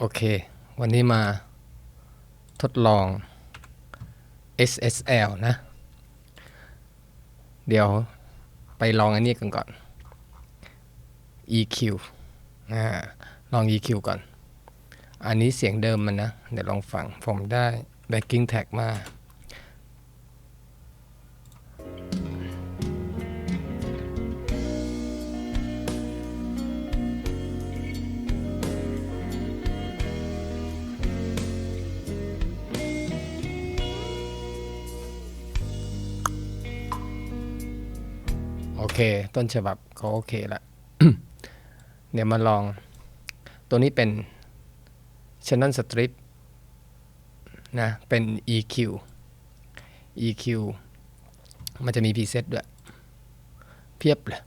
โอเค วันนี้มาทดลอง SSL นะ เดี๋ยวไปลองอันนี้กันก่อน EQ อ่าลอง EQ ก่อน อันนี้เสียงเดิมมันนะ เดี๋ยวลองฟัง ผมได้ backing tag มา เค ต้นฉบับเขาโอเคละเดี๋ยวมาลอง ตัวนี้เป็น Channel Strip นะ เป็น EQ EQ มันจะมี preset ด้วย เพียบเลย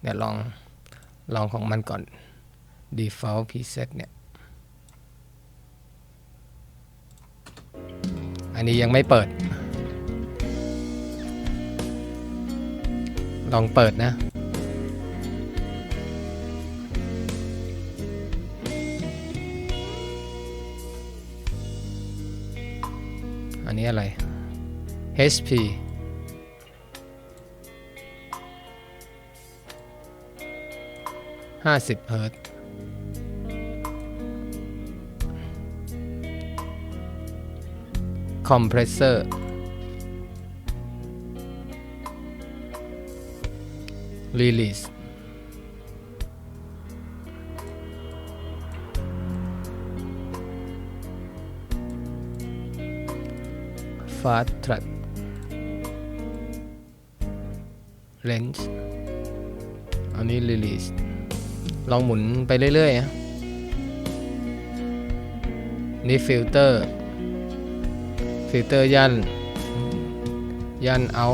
เดี๋ยวลอง ลองของมันก่อน default preset เนี่ย อันนี้ยังไม่เปิด ลองเปิดนะ อันนี้อะไร HP ห้าสิบเฮิร์ตคอมเพรสเซอร์ release ฟาสทรั c เลนส์อันนี้ release ลองหมุนไปเรื่อยๆนะนี่ฟิลเตอร์ ฟิลเตอร์ยัน ยันเอา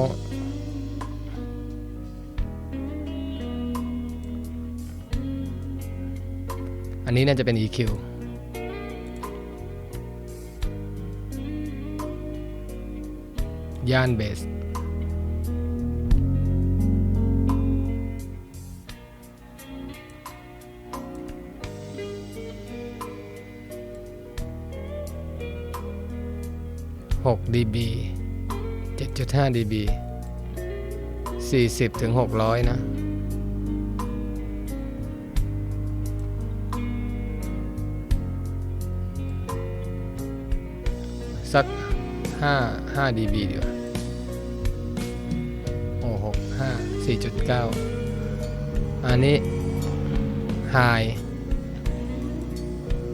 นนี้น่าจะเป็น EQ ย่านเบส 6 dB 7.5 dB 40ถึง600 นะ สักห้าห้า dB ดีกว่าโอ้หกห้าสี่จุดเก้าอันนี้ high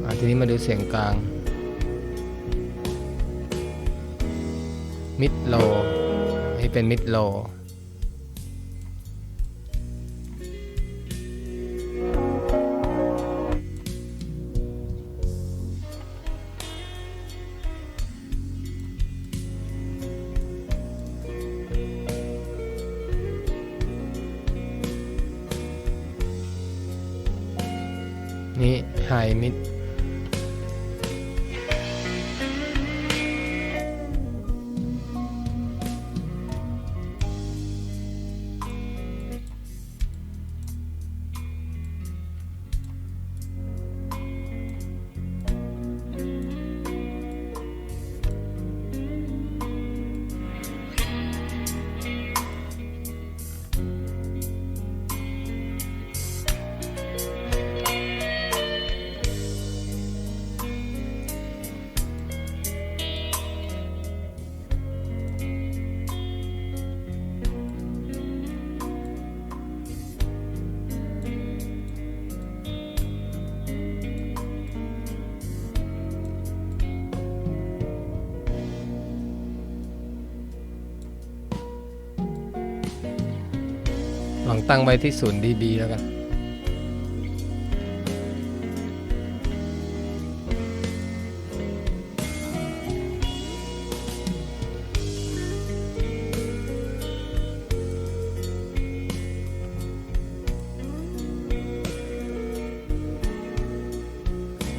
อะทีนี้มาดูเสียงกลาง mid low นี่เป็น mid low หายมิด ตั้งไว้ที่ศูนย์ dB แล้วกัน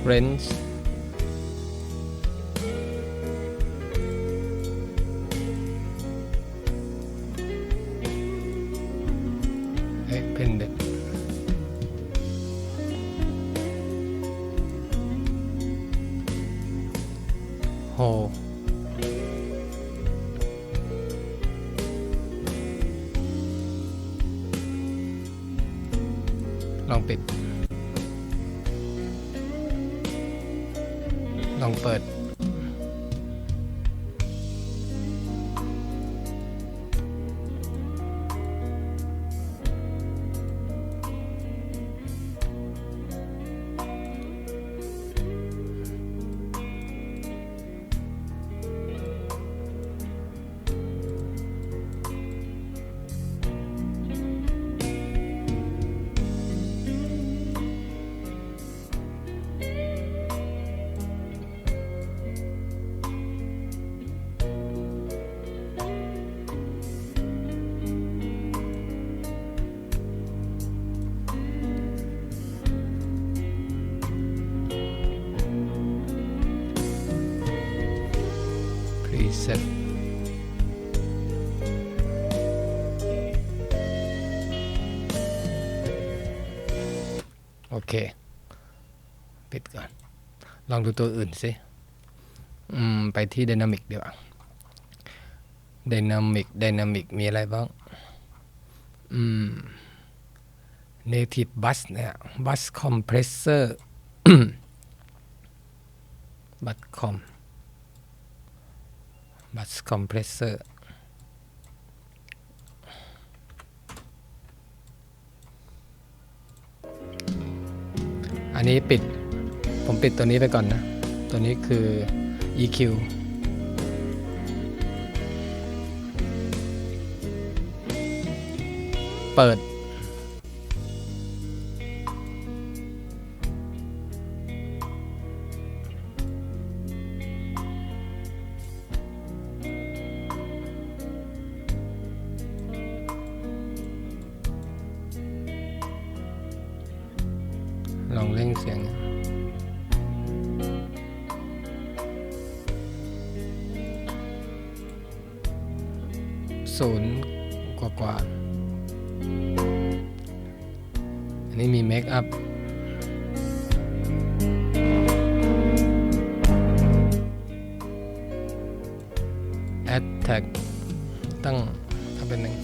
range ลองดูตัวอื่นสิไปที่ดินามิกดีกว่าดินามิกดินามิกมีอะไรบ้าง อืม native bus เนี่ยบัสคอมเพรสเซอร์บัสคอมบัสคอมเพรสเซอร์อันนี้ปิด ผมปิดตัวนี้ไปก่อนนะ ตัวนี้คือ EQ เปิด ศูนย์กว่ากว่าอันนี้มีเมคอัพแอดแท็กตั้งถ้าเป็นหนึ่ง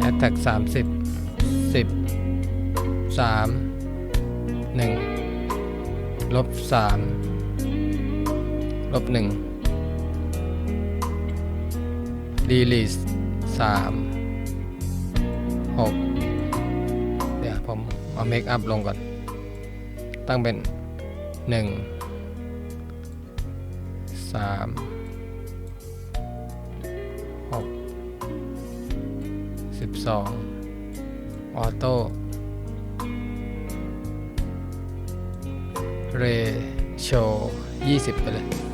แอดแท็กสามสิบ 13ลบ1ดีลิส3 6 เดี๋ยวผมเอาเมคอัพลงก่อน ตั้งเป็น 1 3 6 12 ออโต้ เรโชยี่สิบไปเลย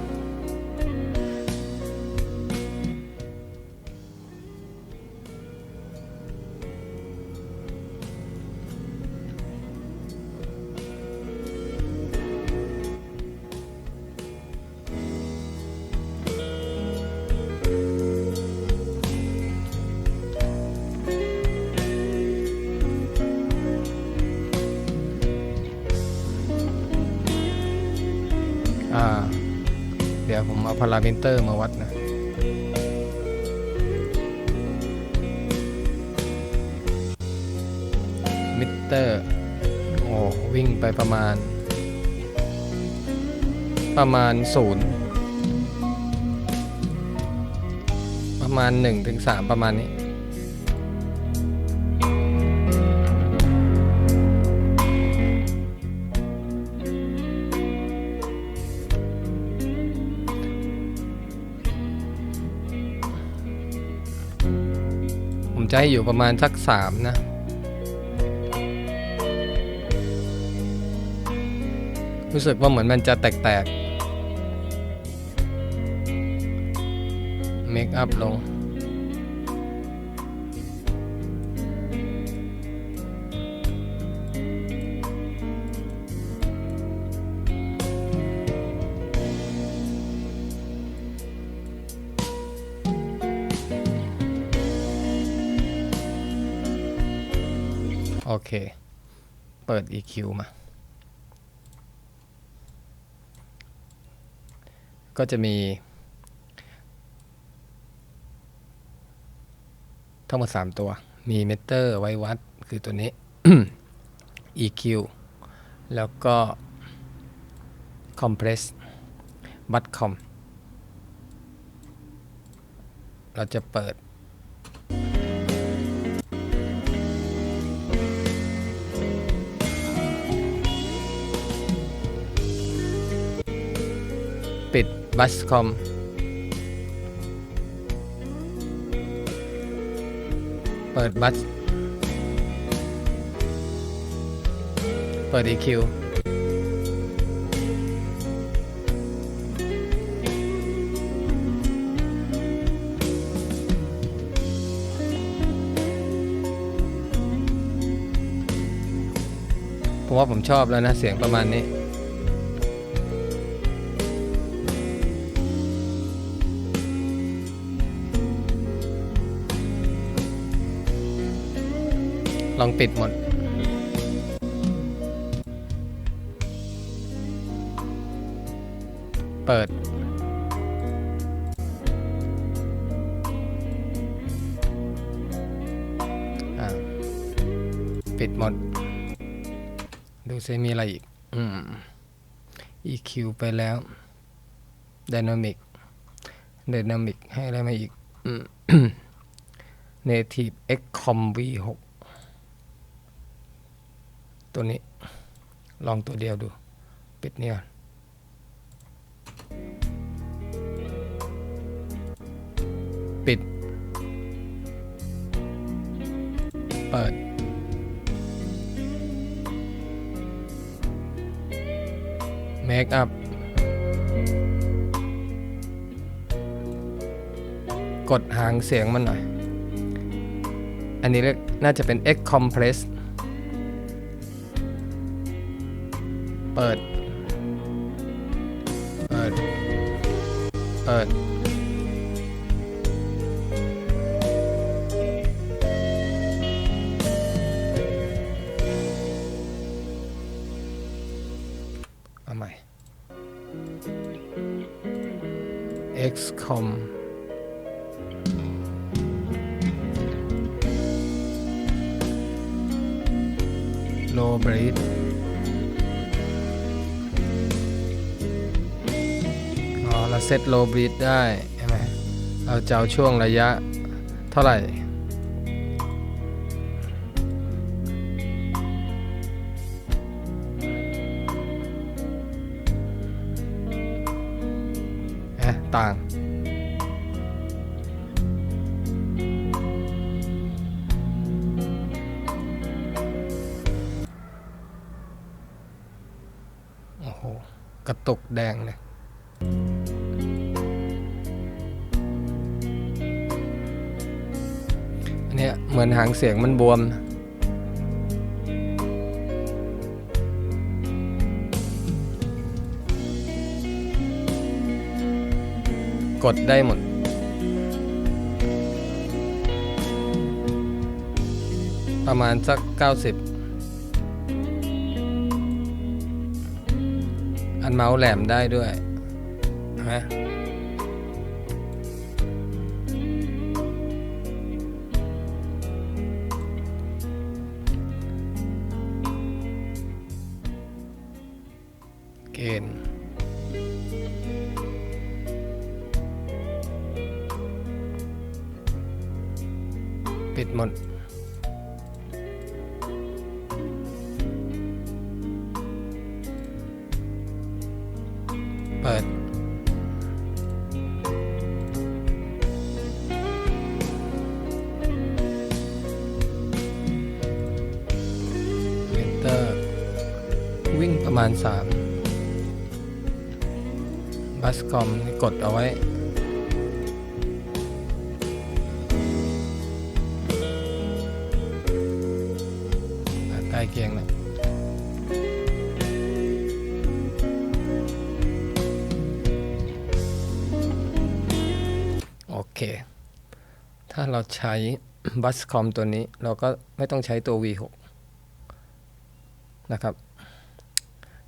เดี๋ยวผมเอาพารามิเตอร์มาวัดนะมิเตอร์โอ้วิ่งไปประมาณ ประมาณศูนย์ประมาณหนึ่งถึงสามประมาณนี้ จะให้อยู่ประมาณสักสามนะ รู้สึกว่าเหมือนมันจะแตกๆเมคอัพลง เค เปิด EQ มา ก็จะมี ทั้งหมด 3 ตัว มีเมเตอร์ไว้วัด คือตัวนี้ EQ แล้วก็ Compress วัดคอม เราจะเปิด บัสคอมเปิดบัสเปิด EQ ผมว่าผมชอบแล้วนะ เสียงประมาณนี้ ปิดหมด เปิด ปิดหมด ดูซิมีอะไรอีก อืม EQ ไปแล้ว Dynamic Dynamic ให้อะไรมาอีกอืม Native XCOM V6 ตัวนี้ ลองตัวเดียวดู ปิดเนี่ยก่อนปิด เปิด Make up กดหางเสียงมันหน่อย อันนี้เรียกน่าจะเป็น X compress เปิด เปิด เปิด เอาใหม่ XCOM low breed อ๋อ เราเซต low breed ได้ใช่ไหมเราจะเอาช่วงระยะเท่าไหร่เอ๊ะต่างโอ้โห กระตุกแดงเลย เหมือนหางเสียงมันบวม กดได้หมดประมาณสัก 90 อันเมาส์แหลมได้ด้วย ฮะ บัสคอมนี่กดเอาไว้ใกล้เคียงแล้วโอเค ถ้าเราใช้บัสคอมตัวนี้ เราก็ไม่ต้องใช้ตัว V6 นะครับ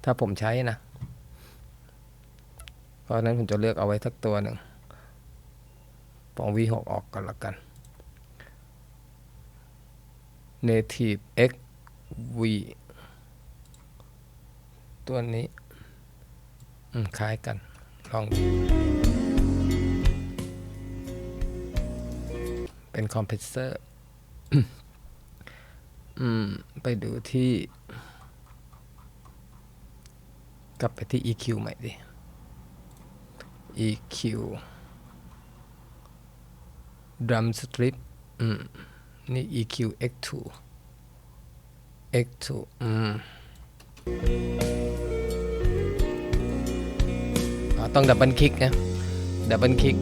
ถ้าผมใช้นะ เพราะนั้นผมจะเลือกเอาไว้สักตัวหนึ่งปอง V6 ออกก่อนละกัน native x v ตัวนี้คล้ายกัน ลองดูเป็นคอมเพรสเซอร์ไปดูที่ กลับไปที่ EQ ใหม่ดิ EQ drum strip อืม นี่ EQ X2 X2 อืมต้องดับเบิลคลิกนะ ดับเบิลคลิก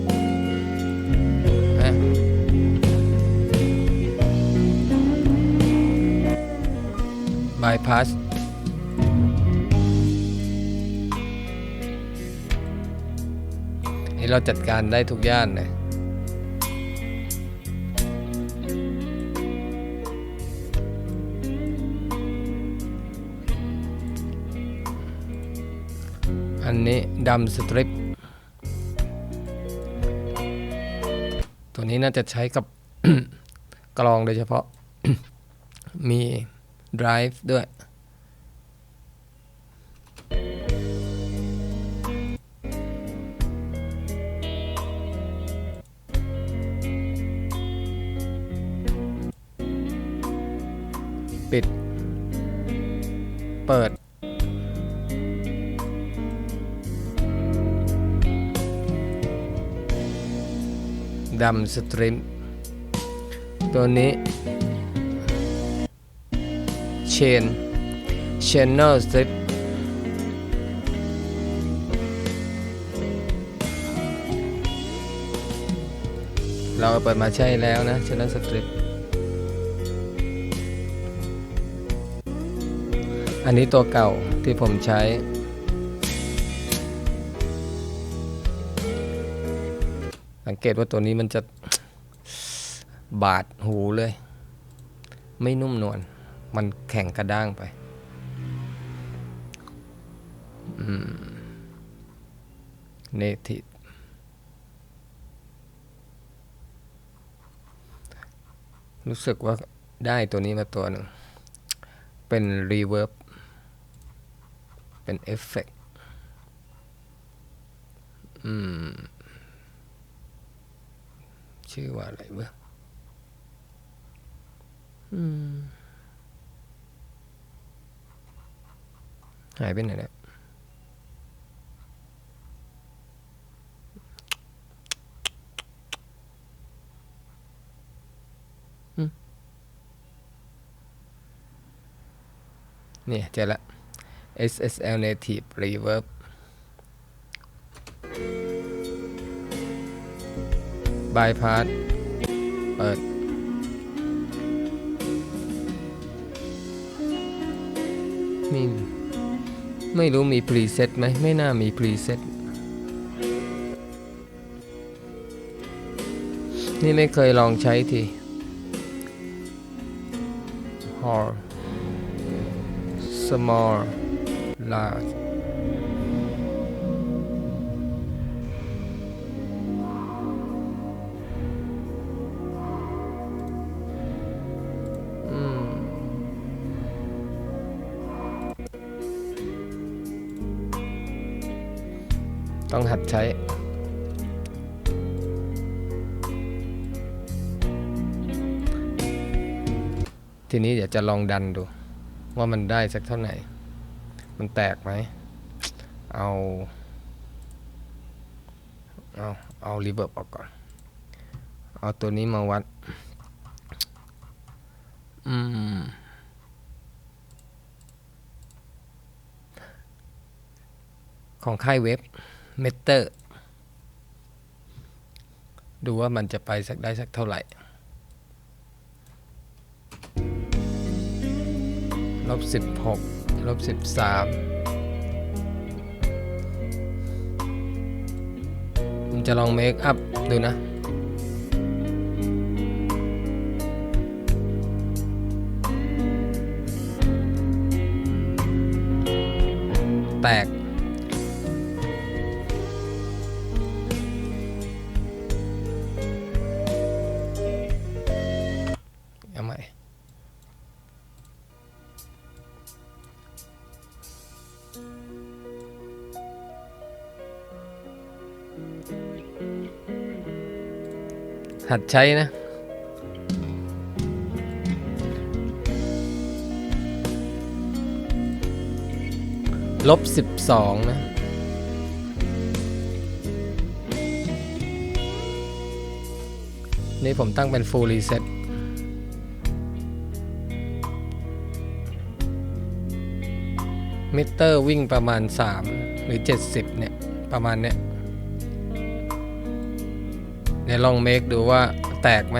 นะบายพาส นี่เราจัดการได้ทุกย่านเลยอันนี้ดำสตริป ตัวนี้น่าจะใช้กับ กลองโดยเฉพาะ มี drive ด้วย เปิด ดำสตรีม ตัวนี้เชน channel strip เราเปิดมาใช่แล้วนะ channel strip อันนี้ตัวเก่าที่ผมใช้ สังเกตว่าตัวนี้มันจะบาดหูเลย ไม่นุ่มนวลมันแข็งกระด้างไปเนติรู้สึกว่าได้ตัวนี้มาตัวหนึ่ง เป็นรีเวิร์บ เป็นเอฟเฟกต์อืม ชื่อว่าอะไรเบ้ออืม หายไปไหนแล้วเนี่ยเจอและ SSL Native Reverb บายพาสเปิด มี ไม่รู้มีพรีเซตไหม ไม่น่ามีพรีเซตนี่ไม่เคยลองใช้ที hall small large อืมต้องหัดใช้ทีนี้เดี๋ยวจะลองดันดู ว่ามันได้สักเท่าไหร่ มันแตกไหม เอา เอา เอารีเบิร์บออกก่อน เอาตัวนี้มาวัด อืม ของค่ายเว็บเมเตอร์ ดูว่ามันจะไปสักได้สักเท่าไหร่ ลบสิบหก ลบสิบสามผมจะลองเมคอัพดูนะแตก หัดใช้นะ ลบสิบสองนะ นี่ผมตั้งเป็น full reset มิเตอร์วิ่งประมาณ 3 หรือ 70 เนี่ย ประมาณเนี้ย ยวลองเมคดูว่าแตกไหม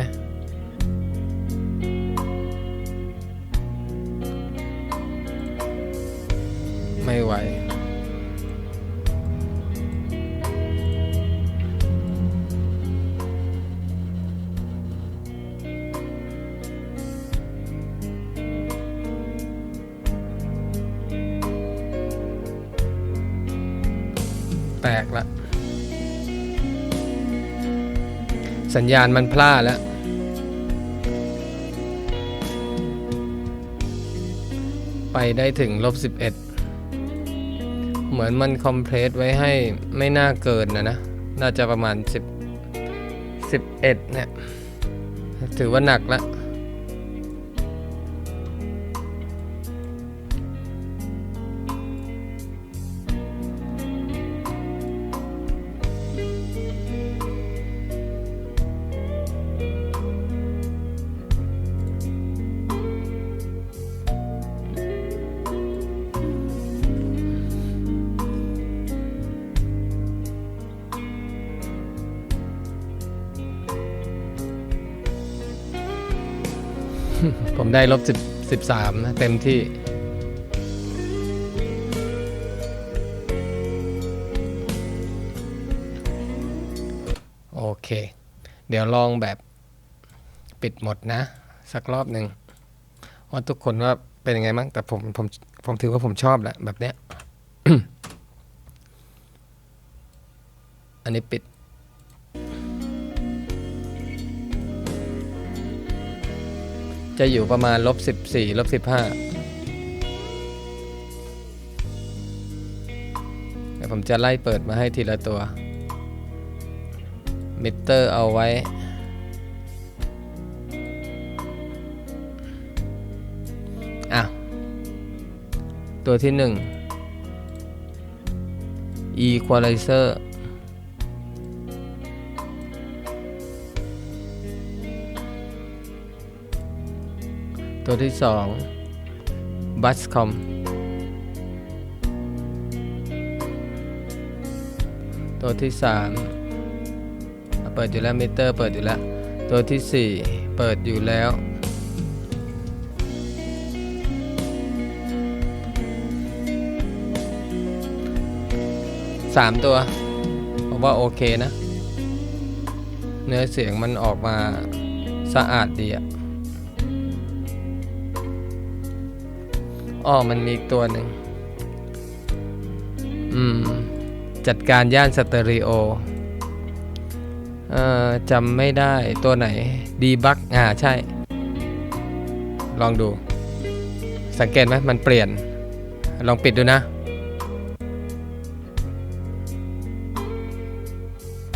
สัญญาณมันพลาดแล้ว ไปได้ถึงลบ 11 เหมือนมันคอมเพลสไว้ให้ไม่น่าเกินนะนะ น่าจะประมาณ 10 11เนี่ยถือว่าหนักละ ผมได้ลบ10 13 นะ เต็มที่ โอเค เดี๋ยวลองแบบปิดหมดนะ สักรอบหนึ่งว่าทุกคนว่าเป็นยังไงบ้างแต่ผมผมผมถือว่าผมชอบแหละแบบเนี้ย อันนี้ปิด จะอยู่ประมาณลบ14ลบ15เดี๋ยวผมจะไล่เปิดมาให้ทีละตัว มิเตอร์เอาไว้ อะ ตัวที่หนึ่ง equalizer ตัวที่สอง buscom ตัวที่สามเปิดอยู่แล้วมิเตอร์เปิดอยู่แล้ว ตัวที่สี่เปิดอยู่แล้วสามตัวผมว่าโอเคนะ เนื้อเสียงมันออกมาสะอาดดีอะ อ้อมันมีอีกตัวหนึ่งอืม จัดการย่านสเตอริโอเอ่อจำไม่ได้ตัวไหนดีบักอ่าใช่ ลองดู สังเกตไหมมันเปลี่ยน ลองปิดดูนะ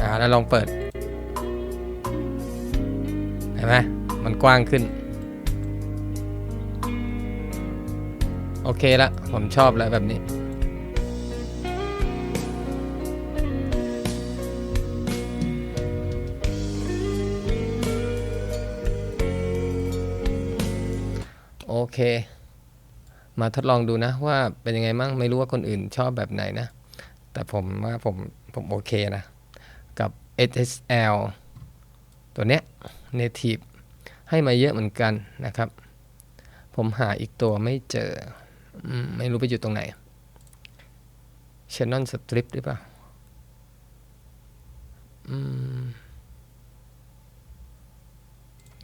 อ่า แล้วลองเปิด เห็นไหมมันกว้างขึ้น โอเคละ ผมชอบแล้วแบบนี้ โอเค มาทดลองดูนะว่าเป็นยังไงมั่งไม่รู้ว่าคนอื่นชอบแบบไหนนะ แต่ผมว่าผมผมโอเคนะ กับ SSL ตัวเนี้ย native ให้มาเยอะเหมือนกันนะครับ ผมหาอีกตัวไม่เจอ ไม่รู้ไปอยู่ตรงไหน Channel Strip หรือเปล่า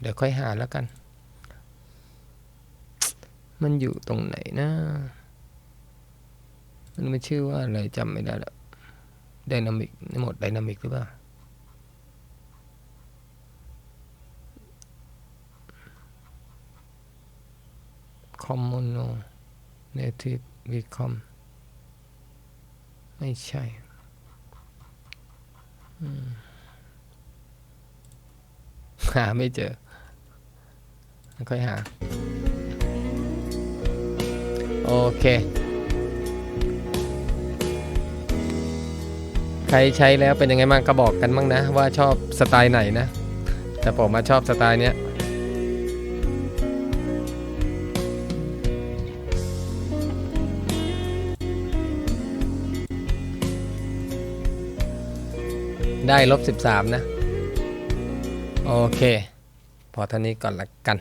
เดี๋ยวค่อยหาแล้วกัน มันอยู่ตรงไหนนะมันไม่ชื่อว่าอะไรจำไม่ได้แล้วไดนามิกในหมดไดนามิกหรือเปล่าคอมมูโนเน ทีฟวีคอมไม่ใช่หาไม่เจอ ค่อยหา โอเค ใครใช้แล้วเป็นยังไงบ้างก็บอกกันบ้างนะ ว่าชอบสไตล์ไหนนะ แต่ผมมาชอบสไตล์เนี้ย ได้ลบ 13 นะ โอเค พอเท่านี้ก่อนละกัน